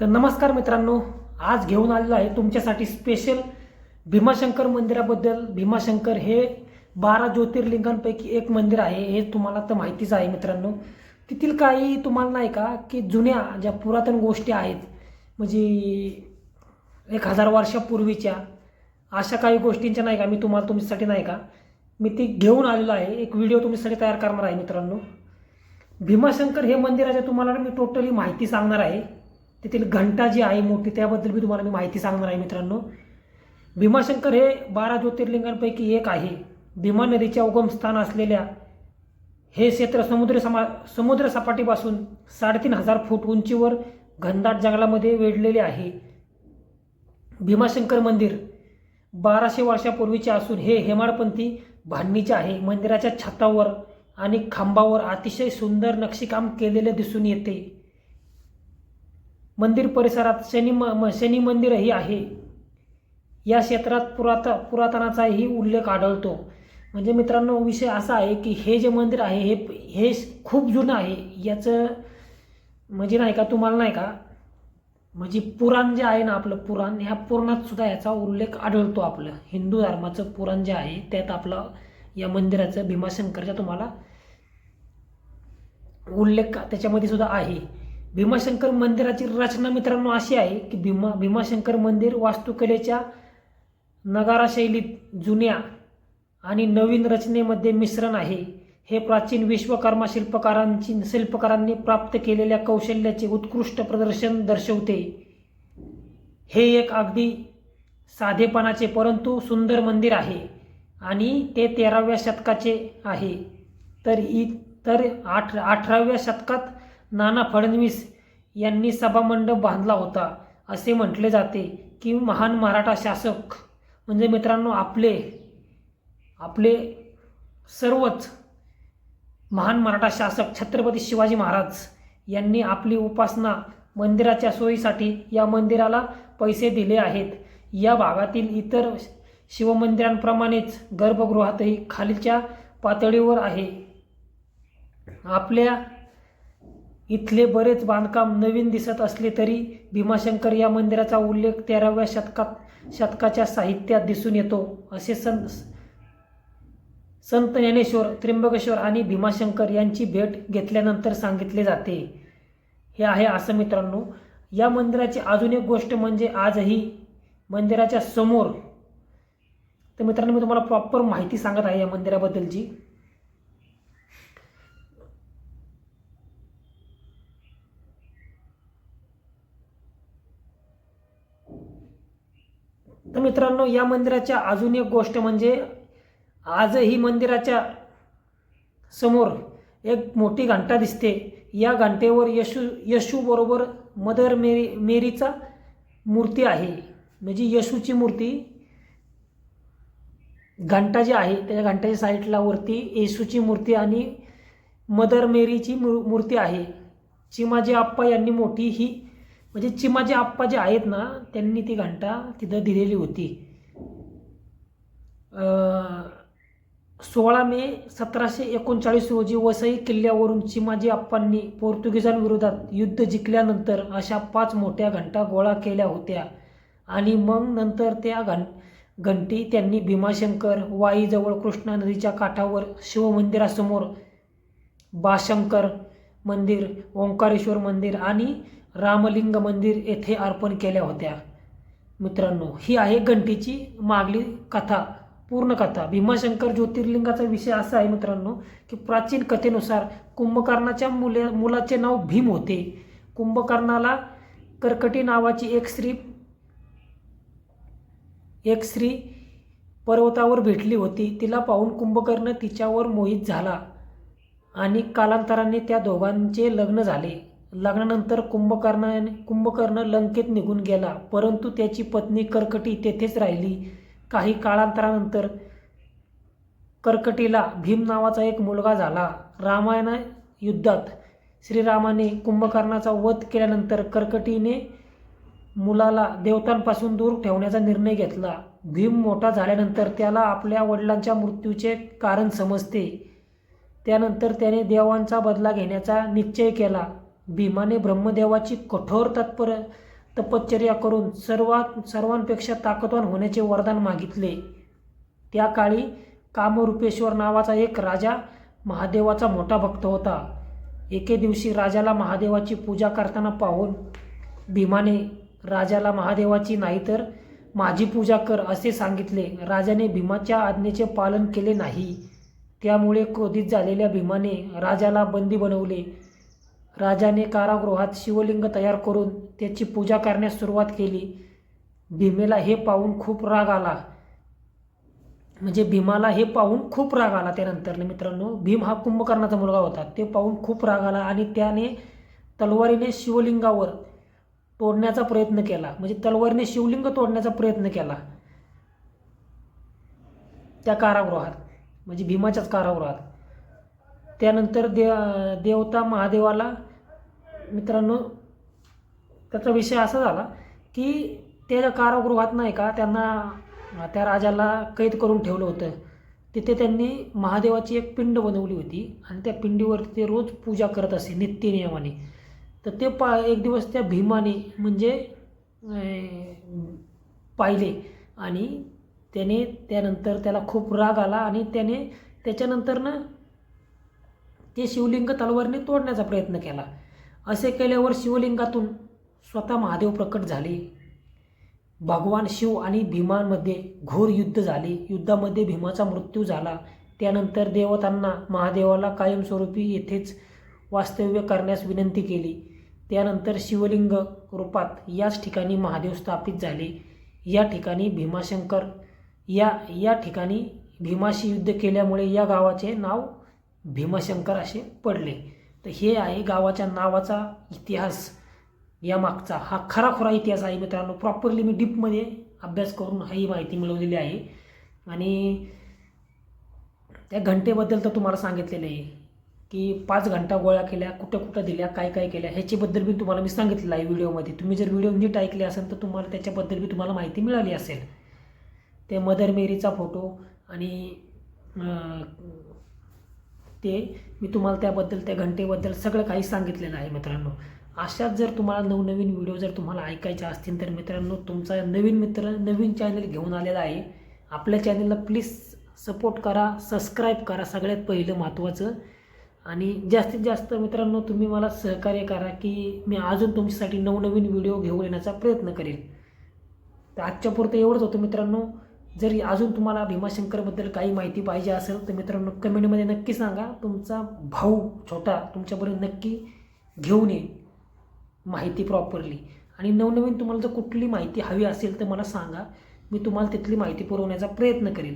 तर नमस्कार मित्रांनो आज घेऊन आलेलो आहे तुमच्यासाठी स्पेशल भीमाशंकर मंदिराबद्दल. भीमाशंकर हे बारा ज्योतिर्लिंगांपैकी एक मंदिर आहे हे तुम्हाला तर माहितीच आहे मित्रांनो. तिथील काही तुम्हाला नाही का की जुन्या ज्या पुरातन गोष्टी आहेत म्हणजे एक हजार वर्षापूर्वीच्या अशा काही गोष्टींच्या नाही का मी तुम्हाला तुमच्यासाठी नाही का मी ती घेऊन आलेलो आहे. एक व्हिडिओ तुमच्यासाठी तयार करणार आहे मित्रांनो. भीमाशंकर हे मंदिराच्या तुम्हाला मी टोटली माहिती सांगणार आहे. तेथील घंटा जी आहे मोठी त्याबद्दल मी तुम्हाला मी माहिती सांगणार आहे मित्रांनो. भीमाशंकर हे बारा ज्योतिर्लिंगांपैकी एक आहे. भीमा नदीच्या उगमस्थान असलेल्या हे क्षेत्र समुद्र समा समुद्र सपाटीपासून साडेतीन हजार फूट उंचीवर घनदाट जंगलामध्ये वेढलेले आहे. भीमाशंकर मंदिर बाराशे वर्षापूर्वीचे असून हे हेमाडपंथी भांडणीचे आहे. मंदिराच्या छतावर आणि खांबावर अतिशय सुंदर नक्षीकाम केलेले दिसून येते. मंदिर परिसरात शनी म म- शनी मंदिरही आहे. या क्षेत्रात पुरात पुरातनाचाही उल्लेख आढळतो. म्हणजे मित्रांनो विषय असा आहे की हे जे मंदिर आहे हे हे खूप जुनं आहे. याचं म्हणजे नाही का तुम्हाला नाही का म्हणजे पुराण जे आहे ना आपलं पुराण ह्या पुराणात सुद्धा याचा उल्लेख आढळतो आपलं. हिंदू धर्माचं पुराण जे आहे त्यात आपलं या मंदिराचं भीमाशंकरचा तुम्हाला उल्लेख त्याच्यामध्ये सुद्धा आहे. भीमाशंकर मंदिराची रचना मित्रांनो अशी आहे की भीमा भीमाशंकर मंदिर वास्तुकलेच्या नगारा शैलीत जुन्या आणि नवीन रचनेमध्ये मिश्रण आहे. हे प्राचीन विश्वकर्मा शिल्पकारांची शिल्पकारांनी प्राप्त केलेल्या कौशल्याचे उत्कृष्ट प्रदर्शन दर्शवते. हे एक अगदी साधेपणाचे परंतु सुंदर मंदिर आहे आणि ते तेराव्या शतकाचे आहे. तर इ तर आठ अठराव्या शतकात नाना फडणवीस यांनी सभामंडप बांधला होता असे म्हटले जाते की महान मराठा शासक म्हणजे मित्रांनो आपले आपले सर्वच महान मराठा शासक छत्रपती शिवाजी महाराज यांनी आपली उपासना मंदिराच्या सोयीसाठी या मंदिराला पैसे दिले आहेत. या भागातील इतर शिवमंदिरांप्रमाणेच गर्भगृहातही खालीच्या पातळीवर आहे. आपल्या इथले बरेच बांधकाम नवीन दिसत असले तरी भीमाशंकर या मंदिराचा उल्लेख तेराव्या शतकात शतकाच्या साहित्यात दिसून येतो असे संत संत ज्ञानेश्वर त्र्यंबकेश्वर आणि भीमाशंकर यांची भेट घेतल्यानंतर सांगितले जाते. हे आहे असं मित्रांनो या मंदिराची अजून एक गोष्ट म्हणजे आजही मंदिराच्या समोर. तर मित्रांनो मी तुम्हाला प्रॉपर माहिती सांगत आहे या मंदिराबद्दलची. तर मित्रांनो या मंदिराच्या अजून एक गोष्ट म्हणजे आजही मंदिराच्या समोर एक मोठी घंटा दिसते. या घंटेवर यशू यशू बरोबर मदर मेरी मेरीचा मूर्ती आहे. म्हणजे यशूची मूर्ती घंटा जी आहे त्या घंटाच्या साईडला वरती येशूची मूर्ती आणि मदर मेरीची मूर्ती आहे. चिमाजी आप्पा यांनी मोठी ही म्हणजे चिमाजी आप्पा जे आहेत ना त्यांनी ती घंटा तिथं दिलेली होती. सोळा मे सतराशे एकोणचाळीस रोजी वसई किल्ल्यावरून चिमाजी आप्पांनी पोर्तुगीजांविरोधात युद्ध जिंकल्यानंतर अशा पाच मोठ्या घंटा गोळा केल्या होत्या. आणि मग नंतर त्या घं घंटी त्यांनी भीमाशंकर वाईजवळ कृष्णा नदीच्या काठावर शिवमंदिरासमोर बाशंकर मंदिर ओंकारेश्वर मंदिर आणि रामलिंग मंदिर येथे अर्पण केल्या होत्या. मित्रांनो ही आहे घंटीची मागली कथा पूर्ण कथा. भीमाशंकर ज्योतिर्लिंगाचा विषय असा आहे मित्रांनो की प्राचीन कथेनुसार कुंभकर्णाच्या मुले मुलाचे नाव भीम होते. कुंभकर्णाला कर्कटी नावाची एक स्त्री एक स्त्री पर्वतावर भेटली होती. तिला पाहून कुंभकर्ण तिच्यावर मोहित झाला आणि कालांतराने त्या दोघांचे लग्न झाले. लग्नानंतर कुंभकर्णाने कुंभकर्ण लंकेत निघून गेला. परंतु त्याची पत्नी कर्कटी तेथेच राहिली. काही काळांतरानंतर कर्कटीला भीम नावाचा एक मुलगा झाला. रामायण युद्धात श्रीरामाने कुंभकर्णाचा वध केल्यानंतर कर्कटीने मुलाला देवतांपासून दूर ठेवण्याचा निर्णय घेतला. भीम मोठा झाल्यानंतर त्याला आपल्या वडिलांच्या मृत्यूचे कारण समजते. त्यानंतर त्याने देवांचा बदला घेण्याचा निश्चय केला. भीमाने ब्रह्मदेवाची कठोर तत्पर तपश्चर्या करून सर्वात सर्वांपेक्षा ताकदवान होण्याचे वरदान मागितले. त्या काळी कामरूपेश्वर नावाचा एक राजा महादेवाचा मोठा भक्त होता. एके दिवशी राजाला महादेवाची पूजा करताना पाहून भीमाने राजाला महादेवाची नाही तर माझी पूजा कर असे सांगितले. राजाने भीमाच्या आज्ञेचे पालन केले नाही. त्यामुळे क्रोधित झालेल्या भीमाने राजाला बंदी बनवले. राजाने कारागृहात शिवलिंग तयार करून त्याची पूजा करण्यास सुरुवात केली. भीमेला हे पाहून खूप राग आला. म्हणजे भीमाला हे पाहून खूप राग आला त्यानंतर मित्रांनो. भीम हा कुंभकर्णाचा मुलगा होता. ते पाहून खूप राग आला आणि त्याने तलवारीने शिवलिंगावर तोडण्याचा प्रयत्न केला. म्हणजे तलवारीने शिवलिंग तोडण्याचा प्रयत्न केला. त्या कारागृहात. म्हणजे भीमाच्याच कारागृहात. त्यानंतर दे देवता महादेवाला मित्रांनो त्याचा विषय असा झाला की त्या कारागृहात नाही का त्यांना त्या राजाला कैद करून ठेवलं होतं. तिथे त्यांनी महादेवाची एक पिंड बनवली होती आणि त्या पिंडीवरती ते रोज पूजा करत असे नित्यनियमाने तर ते पा एक दिवस त्या भीमाने म्हणजे पाहिले आणि त्याने त्यानंतर त्याला खूप राग आला आणि त्याने त्याच्यानंतरनं ते शिवलिंग तलवारीने तोडण्याचा प्रयत्न केला. असे केल्यावर शिवलिंगातून स्वतः महादेव प्रकट झाले. भगवान शिव आणि भीमांमध्ये घोर युद्ध झाले. युद्धामध्ये भीमाचा मृत्यू झाला. त्यानंतर देवतांना महादेवाला कायमस्वरूपी येथेच वास्तव्य करण्यास विनंती केली. त्यानंतर शिवलिंग रूपात याच ठिकाणी महादेव स्थापित झाले. या ठिकाणी भीमाशंकर या या ठिकाणी भीमाशी युद्ध केल्यामुळे या गावाचे नाव भीमाशंकर असे पडले. तर हे आहे गावाच्या नावाचा इतिहास. या मागचा हा खराखुरा इतिहास आहे मित्रांनो. प्रॉपरली मी डीपमध्ये अभ्यास करून ही माहिती मिळवलेली आहे. आणि त्या घंटेबद्दल तर तुम्हाला सांगितलेलं आहे की पाच घंटा गोळ्या केल्या कुठं कुठं दिल्या काय काय केल्या ह्याच्याबद्दल बी तुम्हाला मी सांगितलेलं आहे व्हिडिओमध्ये. तुम्ही जर व्हिडिओ नीट ऐकले असेल तर तुम्हाला त्याच्याबद्दल बी तुम्हाला माहिती मिळाली असेल. ते मदर मेरीचा फोटो आणि ते मी तुम्हाला त्याबद्दल त्या घंटेबद्दल सगळं काही सांगितलेलं आहे मित्रांनो. अशाच जर तुम्हाला नवनवीन व्हिडिओ जर तुम्हाला ऐकायचे असतील तर मित्रांनो तुमचा नवीन मित्र नवीन चॅनल घेऊन आलेला आहे. आपल्या चॅनलला प्लीज सपोर्ट करा सबस्क्राईब करा सगळ्यात पहिलं महत्त्वाचं आणि जास्तीत जास्त मित्रांनो तुम्ही मला सहकार्य करा की मी अजून तुमच्यासाठी नवनवीन व्हिडिओ घेऊन येण्याचा प्रयत्न करेन तर आजच्या पुरतं एवढंच होतं मित्रांनो. जरी अजून तुम्हाला भीमाशंकरबद्दल काही माहिती पाहिजे असेल तर मित्रांनो कमेंटमध्ये नक्की सांगा. तुमचा भाऊ छोटा तुमच्यापर्यंत नक्की घेऊन येईल माहिती प्रॉपरली आणि नवनवीन तुम्हाला जर कुठली माहिती हवी असेल तर मला सांगा. मी तुम्हाला तिथली माहिती पुरवण्याचा प्रयत्न करेल.